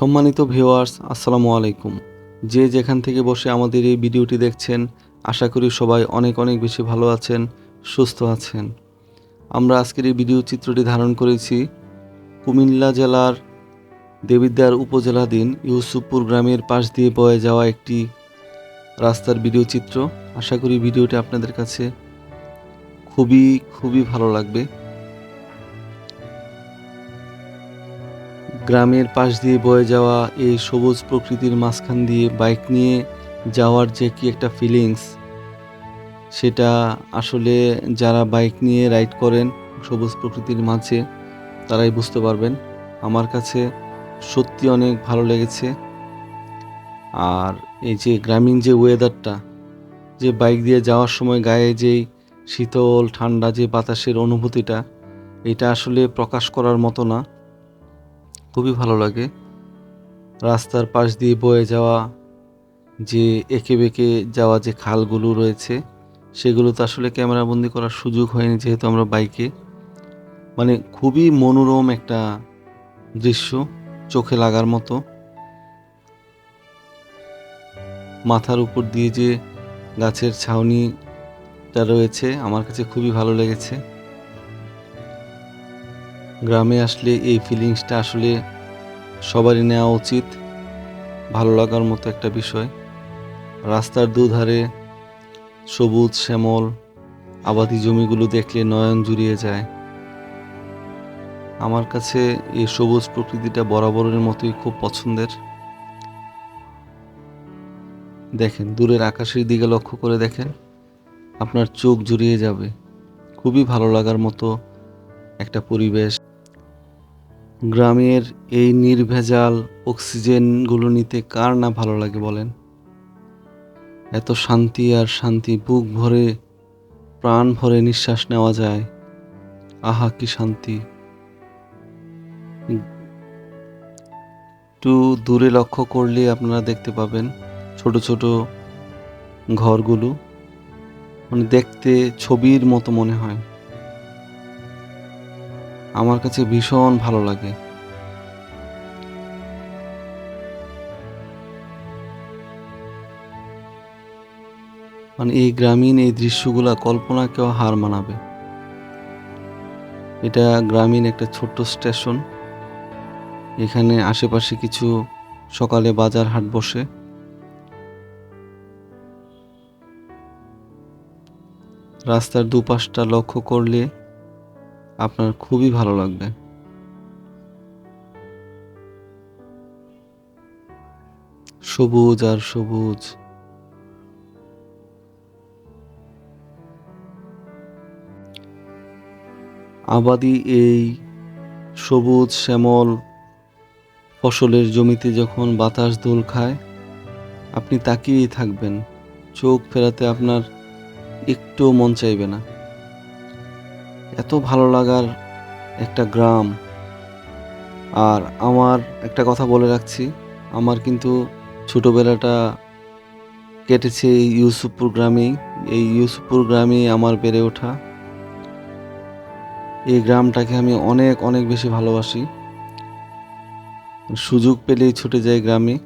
সম্মানিত ভিউয়ার্স, আসসালামু আলাইকুম। যে যেখান থেকে বসে আমাদের এই ভিডিওটি দেখছেন, আশা করি সবাই অনেক অনেক বেশি ভালো আছেন, সুস্থ আছেন। আমরা আজকের এই ভিডিও চিত্রটি ধারণ করেছি কুমিল্লা জেলার দেবিদ্বার উপজেলাধীন ইউসুফপুর গ্রামের পাশ দিয়ে বয়ে যাওয়া একটি রাস্তার ভিডিও চিত্র। আশা করি ভিডিওটি আপনাদের কাছে খুবই খুবই ভালো লাগবে। গ্রামের পাশ দিয়ে বয়ে যাওয়া এই সবুজ প্রকৃতির মাঝখান দিয়ে বাইক নিয়ে যাওয়ার যে কি একটা ফিলিংস সেটা আসলে যারা বাইক নিয়ে রাইড করেন সবুজ প্রকৃতির মাঝে, তারাই বুঝতে পারবেন। আমার কাছে সত্যি অনেক ভালো লেগেছে। আর এই যে গ্রামীণ যে ওয়েদারটা যে বাইক দিয়ে যাওয়ার সময় গায়ে যেই শীতল, ঠান্ডা যে বাতাসের অনুভূতিটা, এটা আসলে প্রকাশ করার মতো না। খুবই ভালো লাগে। রাস্তার পাশ দিয়ে বয়ে যাওয়া, যে এঁকে বেঁকে যাওয়া যে খালগুলো রয়েছে, সেগুলো তো আসলে ক্যামেরাবন্দি করার সুযোগ হয়নি যেহেতু আমরা বাইকে। মানে খুবই মনোরম একটা দৃশ্য, চোখে লাগার মতো। মাথার উপর দিয়ে যে গাছের ছাউনিটা রয়েছে, আমার কাছে খুবই ভালো লেগেছে। গ্রামে আসলে এই ফিলিংসটা আসলে সবারই নেওয়া উচিত। ভালো লাগার মতো একটা বিষয়। রাস্তার দুধারে সবুজ শ্যামল, আবাদি জমিগুলো দেখলে নয়ন জুড়িয়ে যায়। আমার কাছে এই সবুজ প্রকৃতিটা বরাবরের মতোই খুব পছন্দের। দেখেন, দূরের আকাশের দিকে লক্ষ্য করে দেখেন, আপনার চোখ জুড়িয়ে যাবে। খুবই ভালো লাগার মতো একটা পরিবেশ। গ্রামের এই নির্ভেজাল অক্সিজেনগুলো নিতে কার না ভালো লাগে বলেন? এত শান্তি আর শান্তি বুক ভরে, প্রাণ ভরে নিঃশ্বাস নেওয়া যায়। আহা, কি শান্তি। একটু দূরে লক্ষ্য করলে আপনারা দেখতে পাবেন ছোট ছোট ঘরগুলো। মানে দেখতে ছবির মতো মনে হয়। আমার কাছে ভীষণ ভালো লাগে। মানে এই গ্রামীণ এই দৃশ্যগুলা কল্পনাকেও হার মানাবে। এটা গ্রামীণ একটা ছোট্ট স্টেশন। এখানে আশেপাশে কিছু সকালে বাজার হাট বসে। রাস্তার দুপাশটা লক্ষ্য করলে আপনার খুবই ভালো লাগবে। সবুজ আর সবুজ। আবাদি এই সবুজ শ্যামল ফসলের জমিতে যখন বাতাস দোল খায়, আপনি তাকিয়েই থাকবেন। চোখ ফেরাতে আপনার একটু মন চাইবে না। এত ভালো লাগার একটা গ্রাম। আর আমার একটা কথা বলে রাখছি, আমার কিন্তু ছোটোবেলাটা কেটেছে এই ইউসুফপুর গ্রামেই। এই ইউসুফপুর গ্রামেই আমার বেড়ে ওঠা। এই গ্রামটাকে আমি অনেক অনেক বেশি ভালোবাসি। সুযোগ পেলেই ছুটে যাই গ্রামে।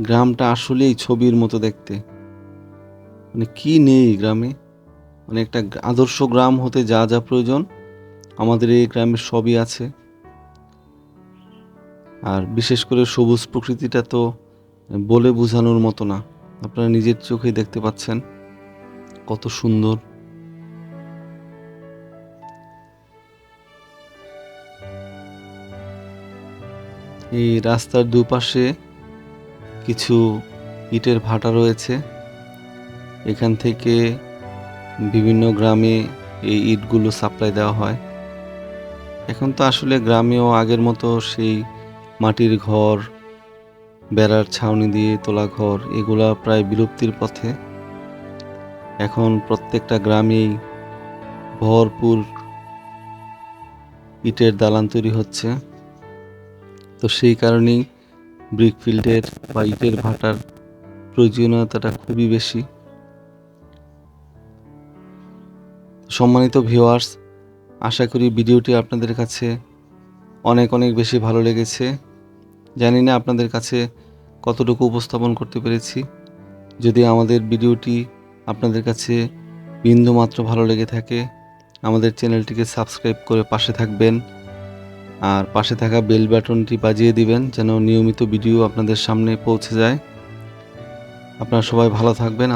গ্রামটা আসলেই ছবির মতো দেখতে। মানে কি নেই গ্রামে? মানে একটা আদর্শ গ্রাম হতে যা যা প্রয়োজন, আমাদের এই গ্রামের সবই আছে। আর বিশেষ করে সবুজ প্রকৃতিটা তো বলে বোঝানোর মতো না। আপনারা নিজের চোখেই দেখতে পাচ্ছেন কত সুন্দর। এই রাস্তার দুপাশে কিছু ইটের ভাটা রয়েছে। এখান থেকে বিভিন্ন গ্রামে এই ইটগুলো সাপ্লাই দেওয়া হয়। এখন তো আসলে গ্রামেও আগের মতো সেই মাটির ঘর, বেড়ার ছাউনি দিয়ে তোলা ঘর, এগুলা প্রায় বিলুপ্তির পথে। এখন প্রত্যেকটা গ্রামেই ভরপুর ইটের দালান তৈরি হচ্ছে। তো সেই কারণেই ব্রিকফিল্ডের বা ইটের ভাটার প্রয়োজনীয়তাটা খুবই বেশি। সম্মানিত ভিউয়ার্স আশা করি ভিডিওটি আপনাদের কাছে অনেক অনেক বেশি ভালো লেগেছে। জানি না আপনাদের কাছে কতটুকু উপস্থাপন করতে পেরেছি। যদি আমাদের ভিডিওটি আপনাদের কাছে বিন্দুমাত্র ভালো লেগে থাকে, আমাদের চ্যানেলটিকে সাবস্ক্রাইব করে পাশে থাকবেন আর পাশে থাকা বেল বাটনটি বাজিয়ে দিবেন যেন নিয়মিত ভিডিও আপনাদের সামনে পৌঁছে যায়। আপনারা সবাই ভালো থাকবেন।